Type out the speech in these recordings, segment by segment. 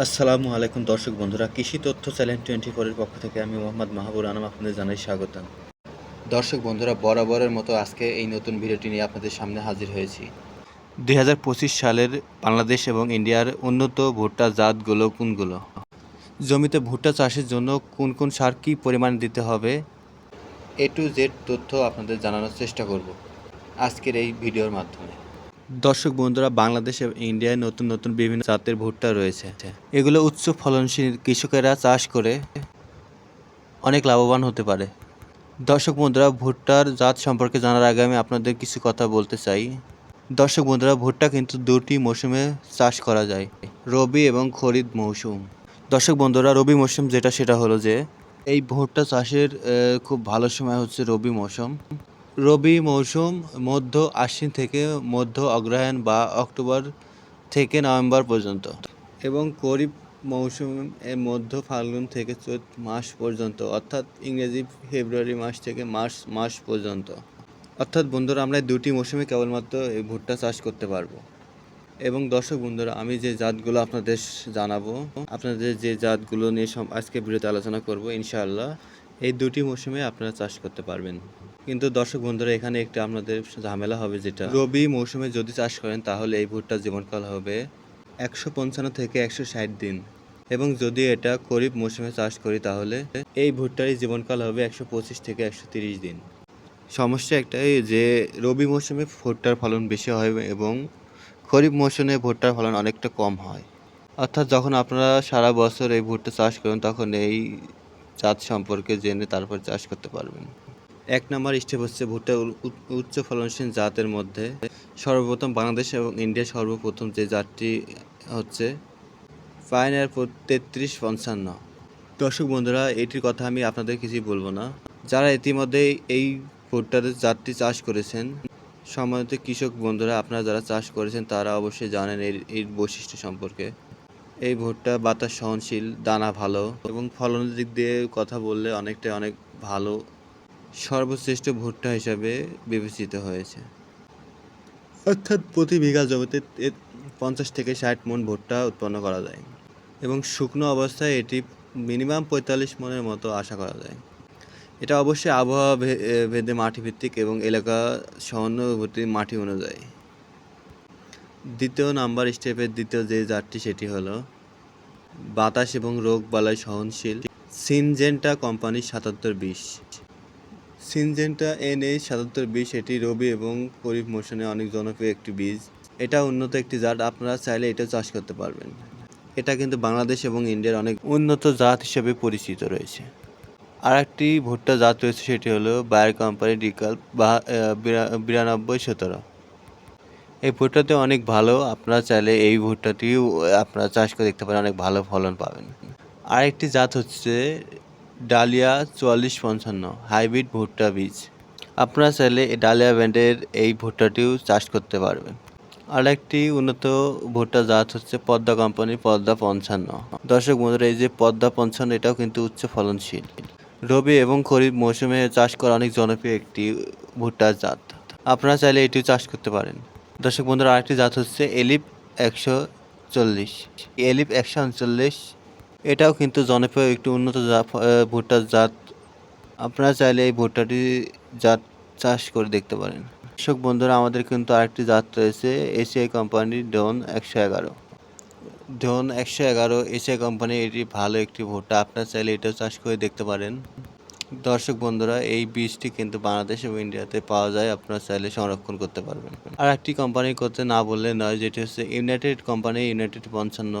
আসসালামু আলাইকুম দর্শক বন্ধুরা, কৃষি তথ্য চ্যানেল টোয়েন্টি ফোরের পক্ষ থেকে আমি মোহাম্মদ মাহবুর আনাম আপনাদের জানাই স্বাগতম। দর্শক বন্ধুরা, বরাবরের মতো আজকে এই নতুন ভিডিওটি নিয়ে আপনাদের সামনে হাজির হয়েছি। দুই হাজার পঁচিশ সালের বাংলাদেশ এবং ইন্ডিয়ার উন্নত ভুট্টা জাতগুলো কোনগুলো? জমিতে ভুট্টা চাষের জন্য কোন কোন সার কী পরিমাণ দিতে হবে? এ টু জেড তথ্য আপনাদের জানানোর চেষ্টা করব। আজকের এই ভিডিওর মাধ্যমে। দর্শক বন্ধুরা, বাংলাদেশ এবং ইন্ডিয়ায় নতুন নতুন বিভিন্ন জাতের ভুট্টা রয়েছে। এগুলো উচ্চ ফলনশীল কৃষকেরা চাষ করে অনেক লাভবান হতে পারে। দর্শক বন্ধুরা, ভুট্টার জাত সম্পর্কে জানার আগে আমি আপনাদের কিছু কথা বলতে চাই। দর্শক বন্ধুরা, ভুট্টা কিন্তু দুটি মৌসুমে চাষ করা যায়, রবি এবং খরিদ মৌসুম। দর্শক বন্ধুরা, রবি মৌসুম যেটা, সেটা হলো যে, এই ভুট্টা চাষের খুব ভালো সময় হচ্ছে রবি মৌসুম। রবি মৌসুম মধ্য আশ্বিন থেকে মধ্য অগ্রহায়ণ বা অক্টোবর থেকে নভেম্বর পর্যন্ত এবং খরিফ মৌসুম এর মধ্য ফাল্গুন থেকে চৈত মাস পর্যন্ত, অর্থাৎ ইংরেজি ফেব্রুয়ারি মাস থেকে মার্চ মাস পর্যন্ত। অর্থাৎ বন্ধুরা, আমরা দুটি মৌসুমে কেবলমাত্র এই ভুট্টা চাষ করতে পারব। এবং দর্শক বন্ধুরা, আমি যে জাতগুলো আপনাদের জানাব, আপনাদের যে জাতগুলো নিয়ে সম- আজকে ভিডিওতে আলোচনা করব, ইনশাআল্লাহ এই দুটি মৌসুমে আপনারা চাষ করতে পারবেন। কিন্তু দর্শক বন্ধুরা, এখানে একটা আপনাদের ঝামেলা হবে যেটা। রবি মৌসুমে যদি চাষ করেন, তাহলে এই ভুট্টার জীবনকাল হবে একশো পঞ্চান্ন থেকে একশো ষাট দিন। এবং যদি এটা খরিফ মৌসুমে চাষ করি, তাহলে এই ভুট্টারই জীবনকাল হবে একশো পঁচিশ থেকে একশো তিরিশ দিন। সমস্যা একটাই যে, রবি মৌসুমে ভুট্টার ফলন বেশি হয় এবং খরিফ মৌসুমে ভুট্টার ফলন অনেকটা কম হয়। অর্থাৎ যখন আপনারা সারা বছর এই ভুট্টা চাষ করেন, তখন এই জাত সম্পর্কে জেনে তারপর চাষ করতে পারবেন। এক নম্বর স্টেপ হচ্ছে ভুট্টা উচ্চ ফলনশীল জাতের মধ্যে। সর্বপ্রথম বাংলাদেশ এবং ইন্ডিয়া সর্বপ্রথম যে জাতটি হচ্ছে পায়নের তেত্রিশ পঞ্চান্ন। দর্শক বন্ধুরা, এটির কথা আমি আপনাদের কিছুই বলব না। যারা ইতিমধ্যে এই ভুট্টাদের জাতটি চাষ করেছেন, সম্মানিত কৃষক বন্ধুরা, আপনারা যারা চাষ করেছেন, তারা অবশ্যই জানেন এর এর বৈশিষ্ট্য সম্পর্কে। এই ভুট্টা বাতাস সহনশীল, দানা ভালো এবং ফলনের দিক দিয়ে কথা বললে অনেকটাই অনেক ভালো সর্বশ্রেষ্ঠ ভুট্টা হিসাবে বিবেচিত হয়েছে। অর্থাৎ প্রতি বিঘা জমিতে পঞ্চাশ থেকে ষাট মন ভুট্টা উৎপন্ন করা যায় এবং শুকনো অবস্থায় এটি মিনিমাম পঁয়তাল্লিশ মনের মতো আশা করা যায়। এটা অবশ্যই আবহাওয়া ভেদে মাটি ভিত্তিক এবং এলাকা সহানুভূতি মাটি অনুযায়ী। দ্বিতীয় নাম্বার স্টেপের দ্বিতীয় যে জাতটি সেটি হলো বাতাস এবং রোগ বালাই সহনশীল সিনজেন্টা কোম্পানির সাতাত্তর বিশ। সিনজেন্টা এন এইচ সাতাত্তর বিশ, এটি রবি এবং খরিফ মৌসুমে অনেক জনপ্রিয় একটি বীজ। এটা উন্নত একটি জাত, আপনারা চাইলে এটা চাষ করতে পারবেন। এটা কিন্তু বাংলাদেশ এবং ইন্ডিয়ার অনেক উন্নত জাত হিসেবে পরিচিত রয়েছে। আর একটি ভুট্টা জাত রয়েছে, সেটি হলো বায়ার কোম্পানি ডিকাল বিরানব্বই সতেরো। এই ভুট্টাতে অনেক ভালো, আপনারা চাইলে এই ভুট্টাটিও আপনারা চাষ করে দেখতে পারেন, অনেক ভালো ফলন পাবেন। আরেকটি জাত হচ্ছে ডালিয়া চুয়াল্লিশ পঞ্চান্ন, হাইব্রিড ভুট্টা বীজ। আপনারা চাইলে ডালিয়া ব্র্যান্ডের এই ভুট্টাটিও চাষ করতে পারবেন। আর একটি উন্নত ভুট্টা জাত হচ্ছে পদ্মা কোম্পানির পদ্মা পঞ্চান্ন। দর্শক বন্ধুরা, এই যে পদ্মা পঞ্চান্ন, এটাও কিন্তু উচ্চ ফলনশীল। রবি এবং খরিফ মৌসুমে চাষ করা অনেক জনপ্রিয় একটি ভুট্টার জাত। আপনারা চাইলে এটিও চাষ করতে পারেন। দর্শক বন্ধুরা, আরেকটি জাত হচ্ছে এলিপ একশো চল্লিশ। এলিপ একশো উনচল্লিশ এটাও কিন্তু জনপ্রিয় একটি উন্নত ভুট্টার জাত। আপনারা চাইলে এই ভুট্টাটি জাত চাষ করে দেখতে পারেন। দর্শক বন্ধুরা, আমাদের কিন্তু আরেকটি জাত রয়েছে এশিয়াই কোম্পানির ডন একশো এগারো। ডন একশো এগারো এশিয়া কোম্পানি এটি ভালো একটি ভুট্টা। আপনারা চাইলে এটাও চাষ করে দেখতে পারেন। দর্শক বন্ধুরা, এই বীজটি কিন্তু বাংলাদেশ এবং ইন্ডিয়াতে পাওয়া যায়। আপনারা চাইলে সংরক্ষণ করতে পারবেন। আর একটি কোম্পানি করতে না বললে নয়, যেটি হচ্ছে ইউনাইটেড কোম্পানি, ইউনাইটেড পঞ্চান্ন।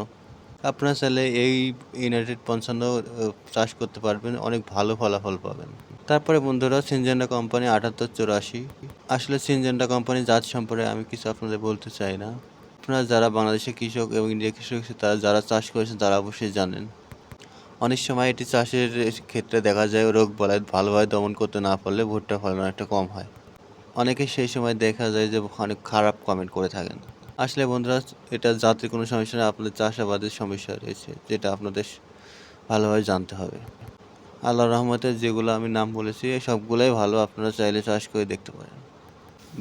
আপনারা চাইলে এই ইউনাইটেড পঞ্চান্ন চাষ করতে পারবেন, অনেক ভালো ফলাফল পাবেন। তারপরে বন্ধুরা সিনজেন্ডা কোম্পানি আটাত্তর চুরাশি। আসলে সিনজেন্ডা কোম্পানি জাত সম্পর্কে আমি কিছু আপনাদের বলতে চাই না। আপনারা যারা বাংলাদেশের কৃষক এবং ইন্ডিয়া কৃষক তারা যারা চাষ করেছেন, তারা অবশ্যই জানেন। অনেক সময় এটি চাষের ক্ষেত্রে দেখা যায়, রোগ বলায় ভালোভাবে দমন করতে না পারলে ভুট্টা ফলন অনেকটা কম হয়। অনেকে সেই সময় দেখা যায় যে অনেক খারাপ কমেন্ট করে থাকেন। আসলে বন্ধুরা, এটা জাতির কোনো সমস্যা নেই আপনাদের চাষাবাদের সমস্যা রয়েছে, যেটা আপনাদের ভালোভাবে জানতে হবে। আল্লাহ রহমতে যেগুলো আমি নাম বলেছি, সবগুলোই ভালো, আপনারা চাইলে চাষ করে দেখতে পারেন।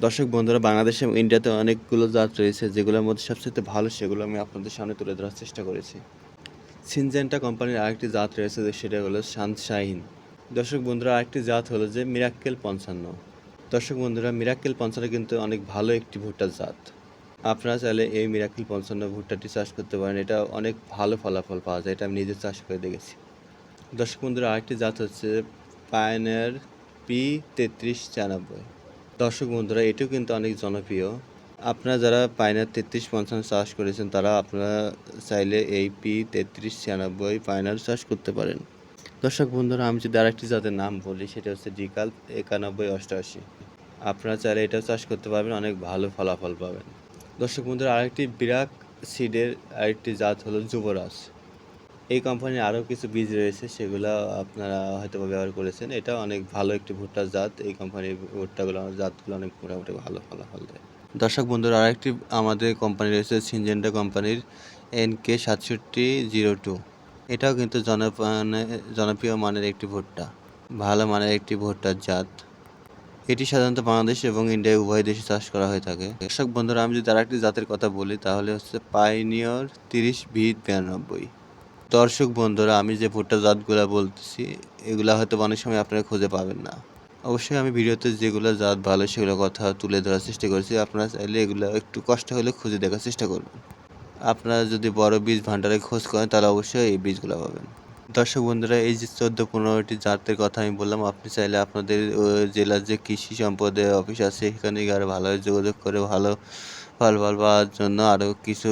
দর্শক বন্ধুরা, বাংলাদেশ এবং ইন্ডিয়াতে অনেকগুলো জাত রয়েছে, যেগুলোর মধ্যে সবচেয়ে ভালো সেগুলো আমি আপনাদের সামনে তুলে ধরার চেষ্টা করেছি। সিনজেন্টা কোম্পানির আরেকটি জাত রয়েছে, সেটা হলো সানশাইন। দর্শক বন্ধুরা, আরেকটি জাত হলো যে মিরাক্কেল পঞ্চান্ন। দর্শক বন্ধুরা, মিরাক্কেল পঞ্চান্ন কিন্তু অনেক ভালো একটি ভুট্টার জাত। আপনারা চাইলে এই মিরাক্কেল পঞ্চান্ন ভুট্টাটি চাষ করতে পারেন। এটা অনেক ভালো ফলাফল পাওয়া যায়, এটা আমি নিজে চাষ করে দেখেছি। দর্শক বন্ধুরা, আরেকটি জাত হচ্ছে পায়নের পি তেত্রিশ ছিয়ানব্বই দর্শক বন্ধুরা, এটিও কিন্তু অনেক জনপ্রিয়। আপনারা যারা পায়নার তেত্রিশ পঞ্চান্ন চাষ করেছেন, তারা আপনারা চাইলে এই পি তেত্রিশ ছিয়ানব্বই পায়নার চাষ করতে পারেন। দর্শক বন্ধুরা, আমি যদি আরেকটি জাতের নাম বলি, সেটা হচ্ছে ডিকাল একানব্বই অষ্টআশি। আপনারা চাইলে এটাও চাষ করতে পারবেন, অনেক ভালো ফলাফল পাবেন। দর্শক বন্ধুরা, আরেকটি বিরাট সিডের আরেকটি জাত হলো যুবরাজ। এই কোম্পানির আরও কিছু বীজ রয়েছে, সেগুলো আপনারা হয়তো ব্যবহার করেছেন। এটা অনেক ভালো একটি ভুট্টার জাত। এই কোম্পানির ভুট্টাগুলো, জাতগুলো অনেক মোটামুটি ভালো ফলাফল দেয়। দর্শক বন্ধুরা, আরেকটি আমাদের কোম্পানি রয়েছে সিনজেন্টা কোম্পানির এন কে সাতষট্টি জিরো টু। এটাও কিন্তু জনপ্রাণে জনপ্রিয় মানের একটি ভুট্টা। ভালো মানের একটি ভুট্টার জাত। এটি সাধারণত বাংলাদেশ এবং ইন্ডিয়া উভয় দেশে চাষ করা হয়ে থাকে। দর্শক বন্ধুরা, আমি যদি আরেকটি জাতের কথা বলি, তাহলে হচ্ছে পাইনিয়র তিরিশ ভি বিরানব্বই। দর্শক বন্ধুরা, আমি যে ভুট্টা জাতগুলো বলতেছি, এগুলা হয়তো অনেক সময় আপনারা খুঁজে পাবেন না। অবশ্যই আমি ভিডিওতে যেগুলো জাত ভালো, সেগুলো কথা তুলে ধরার চেষ্টা করেছি। আপনারা চাইলে এগুলো একটু কষ্ট হলে খুঁজে দেখার চেষ্টা করবেন। আপনারা যদি বড় বীজ ভাণ্ডারে খোঁজ করেন, তাহলে অবশ্যই এই বীজগুলো পাবেন। দর্শক বন্ধুরা, এই যে চোদ্দ পনেরোটি জাতের কথা আমি বললাম, আপনি চাইলে আপনাদের জেলার যে কৃষি সম্পদের অফিস আছে সেখানে গিয়ে আরও ভালোভাবে যোগাযোগ করে ভালো ফল ফল পাওয়ার জন্য আরও কিছু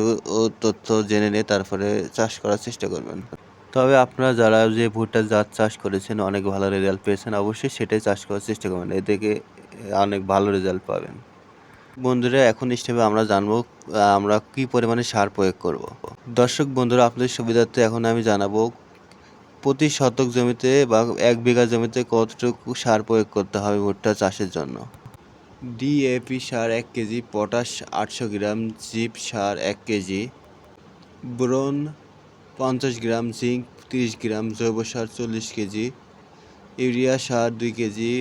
তথ্য জেনে নিয়ে তারপরে চাষ করার চেষ্টা করবেন। তবে আপনারা যারা যে ভুট্টার জাত চাষ করেছেন, অনেক ভালো রেজাল্ট পেয়েছেন, অবশ্যই সেটাই চাষ করার চেষ্টা করবেন। এ থেকে অনেক ভালো রেজাল্ট পাবেন। বন্ধুরা, এখন হিসেবে আমরা জানব আমরা কি পরিমাণে সার প্রয়োগ করব। দর্শক বন্ধুরা, আপনাদের সুবিধার্থে এখন আমি জানাব প্রতি শতক জমিতে বা এক বিঘা জমিতে কতটুকু সার প্রয়োগ করতে হবে ভুট্টা চাষের জন্য? ডিএপি সার এক কেজি, পটাশ আটশো গ্রাম, জিপ সার এক কেজি, ব্রোন পঞ্চাশ গ্রাম, জিঙ্ক তিরিশ গ্রাম, জৈব সার চল্লিশ কেজি, ইউরিয়া সার দুই কেজি,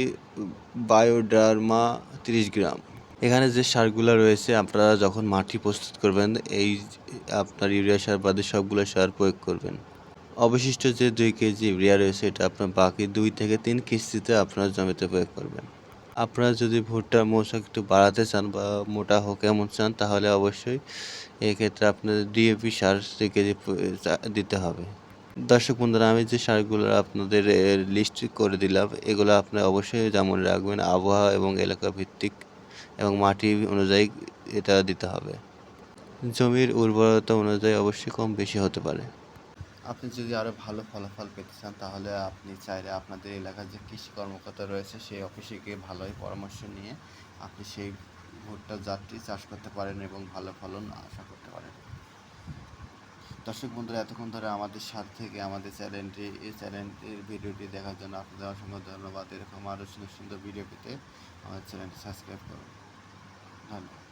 বায়োডার্মা তিরিশ গ্রাম। এখানে যে সারগুলো রয়েছে, আপনারা যখন মাটি প্রস্তুত করবেন, এই আপনার ইউরিয়া সার বাদে সবগুলো সার প্রয়োগ করবেন। অবশিষ্ট যে দুই কেজি ইউরিয়া রয়েছে, এটা আপনার বাকি দুই থেকে তিন কিস্তিতে আপনার জমিতে প্রয়োগ করবেন। আপনারা যদি ভুট্টার মৌসুম একটু বাড়াতে চান বা মোটা হোক এমন চান, তাহলে অবশ্যই এক্ষেত্রে আপনাদের ডিএপি সার দুই কেজি দিতে হবে। দর্শক বন্ধুরা, আমি যে সারগুলো আপনাদের লিস্ট করে দিলাম, এগুলো আপনি অবশ্যই যেমন রাখবেন, আবহাওয়া এবং এলাকা ভিত্তিক এবং মাটি অনুযায়ী এটা দিতে হবে। জমির উর্বরতা অনুযায়ী অবশ্যই কম বেশি হতে পারে। আপনি যদি আরও ভালো ফলাফল পেতে চান, তাহলে আপনি চাইলে আপনাদের এলাকার যে কৃষি কর্মকর্তা রয়েছে, সেই অফিসে গিয়ে ভালোই পরামর্শ নিয়ে আপনি সেই ভুট্টা জাতটি চাষ করতে পারেন এবং ভালো ফলন আশা করতে পারেন। দর্শক বন্ধুরা, এতক্ষণ ধরে আমাদের সাথে থেকে আমাদের চ্যানেলটি, এই চ্যানেলটির ভিডিওটি দেখার জন্য আপনাদের অসংখ্য ধন্যবাদ। এরকম আরও সুন্দর সুন্দর ভিডিও পেতে আমাদের চ্যানেলটি সাবস্ক্রাইব করুন। ধন্যবাদ।